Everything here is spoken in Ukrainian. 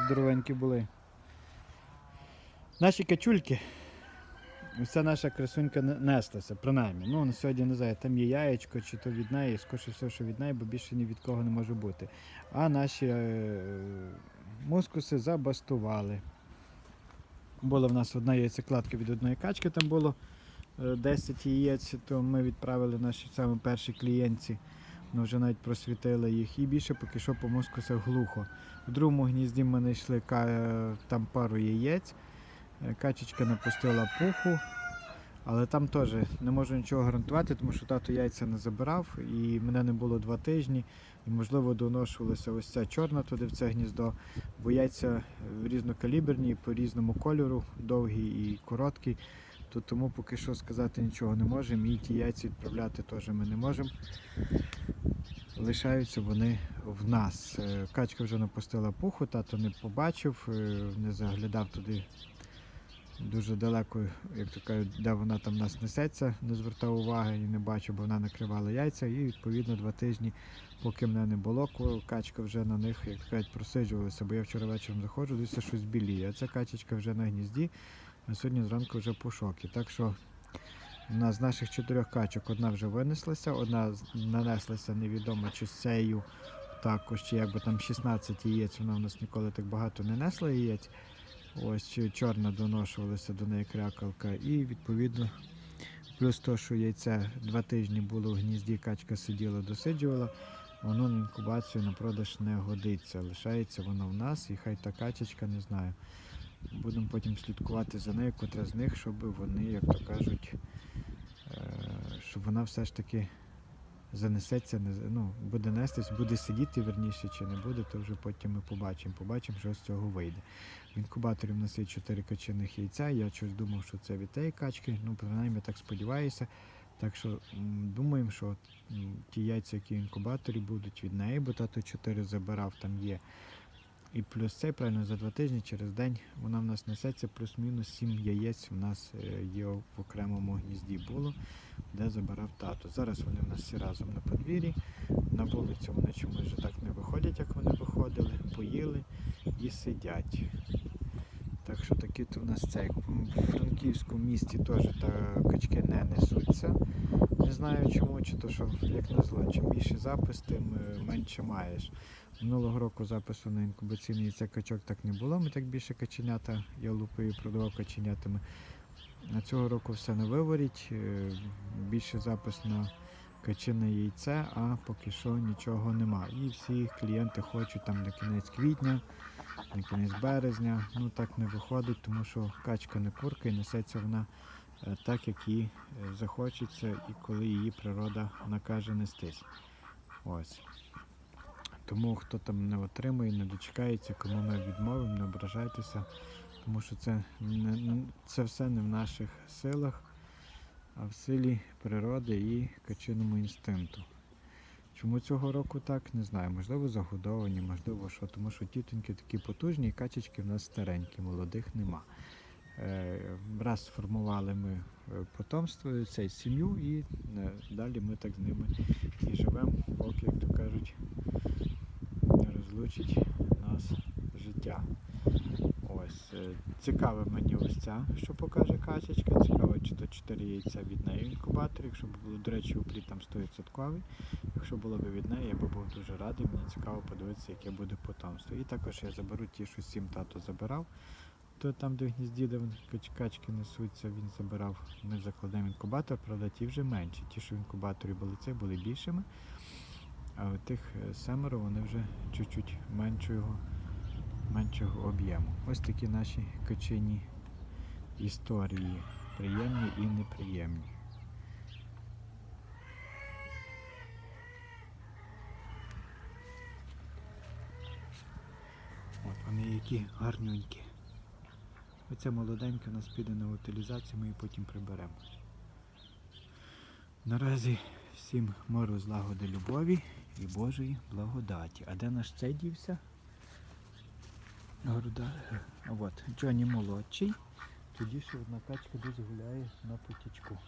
здоровенькі були. Наші качульки. Вся наша красунька не- неслася, принаймні. Ну, на сьогодні не знаю, там є яєчко, чи то від неї, скоріше все, що від неї, бо більше ні від кого не може бути. А наші е, мускуси забастували. Була в нас одна яйцекладка від одної качки, там було е, 10 яєць, то ми відправили наші саме перші клієнтці. Ми вже навіть просвітили їх. І більше поки що по мускусах глухо. В другому гнізді ми знайшли ка- там пару яєць. Е, Качечка напустила пуху. Але там теж не можу нічого гарантувати, тому що тато яйця не забирав, і мене не було два тижні. І, можливо, доношувалася ось ця чорна туди в це гніздо, бо яйця е, різнокаліберні, по різному кольору, довгі і короткі. То тому поки що сказати нічого не можемо. І ті яйця відправляти теж ми не можемо. Лишаються вони в нас. Е, Качка вже напустила пуху, тато не побачив, е, не заглядав туди дуже далеко, як то кажуть, де вона там нас несеться, не звертав уваги і не бачив, бо вона накривала яйця. І відповідно два тижні, поки мене не було, качка вже на них, як то кажуть, просиджувалася, бо я вчора вечором заходжу, дивлюся, щось біліє. А ця качечка вже на гнізді, а сьогодні зранку вже по шокі. Так що одна з наших чотирьох качок одна вже винеслася, одна нанеслася невідомо чи з цею також, чи якби там 16 яєць, вона в нас ніколи так багато не несла яєць. Ось чорна доношувалася до неї крякалка. І відповідно, плюс то, що яйце два тижні було в гнізді, качка сиділа, досиджувала, воно на інкубацію на продаж не годиться. Лишається воно в нас, і хай та качечка, не знаю. Будемо потім слідкувати за нею, котра з них, щоб вони, як то кажуть, е, щоб вона все ж таки занесеться, ну, буде нестись, буде сидіти верніше чи не буде, то вже потім ми побачимо. Побачимо, що з цього вийде. В інкубаторі в нас є 4 качаних яйця. Я щось думав, що це від тієї качки. Ну, принаймні так сподіваюся. Так що думаємо, що ті яйця, які в інкубаторі, будуть від неї, бо тато 4 забирав, там є. І плюс це, правильно, за два тижні через день вона в нас несеться, плюс-мінус 7 яєць у нас е, є в окремому гнізді було, де забирав тато. Зараз вони в нас всі разом на подвір'ї. На вулицю вони чомусь вже так не виходять, як вони виходили, поїли і сидять. Так що такі то в нас це. В Франківському місті теж та качки не несуться. Не знаю чому, чи то що, як назло, чим більше запис, тим е, менше маєш. Минулого року запису на інкубаційний яйце качок так не було. Ми так більше каченята, я лупою продавав каченятами. А цього року все на виворіть. е, Більше запис на качине яйце, а поки що нічого нема. І всі клієнти хочуть там на кінець квітня, на кінець березня. Ну так не виходить, тому що качка не курка і несеться вона так, як їй е, захочеться, і коли її природа накаже нестись. Ось. Тому хто там не отримує, не дочекається, кому ми відмовимо, не ображайтеся, тому що це, не, це все не в наших силах, а в силі природи і качиному інстинкту. Чому цього року так, не знаю. Можливо, загодовані, можливо, що, тому що тітоньки такі потужні, і качечки в нас старенькі, молодих нема. Е, раз сформували ми е, потомство, цей сім'ю, і е, далі ми так з ними і живемо, поки, як то кажуть, не розлучить нас життя. Ось. Цікаве мені ось ця, що покаже качечка. Цікаво, чи то 4 яйця від неї в інкубаторі. Якщо б було, до речі, упліт там 100%. Якщо було б від неї, я б був дуже радий. Мені цікаво подивитися, яке буде потомство. І також я заберу ті, що сім тато забирав. То там, де в гнізді, де качки несуться, він забирав. Ми закладемо інкубатор, правда, ті вже менші. Ті, що в інкубаторі були це, були більшими. А от тих е, семеро вони вже чуть-чуть меншого, меншого об'єму. Ось такі наші качині історії. Приємні і неприємні. От вони які гарнюнькі. Оця молоденька у нас піде на утилізацію, ми її потім приберемо. Наразі всім миру, злагоди, любові і Божої благодаті. А де наш цей дівся? Груда. От, Джоні молодший. Тоді ще одна качка десь гуляє на потічку.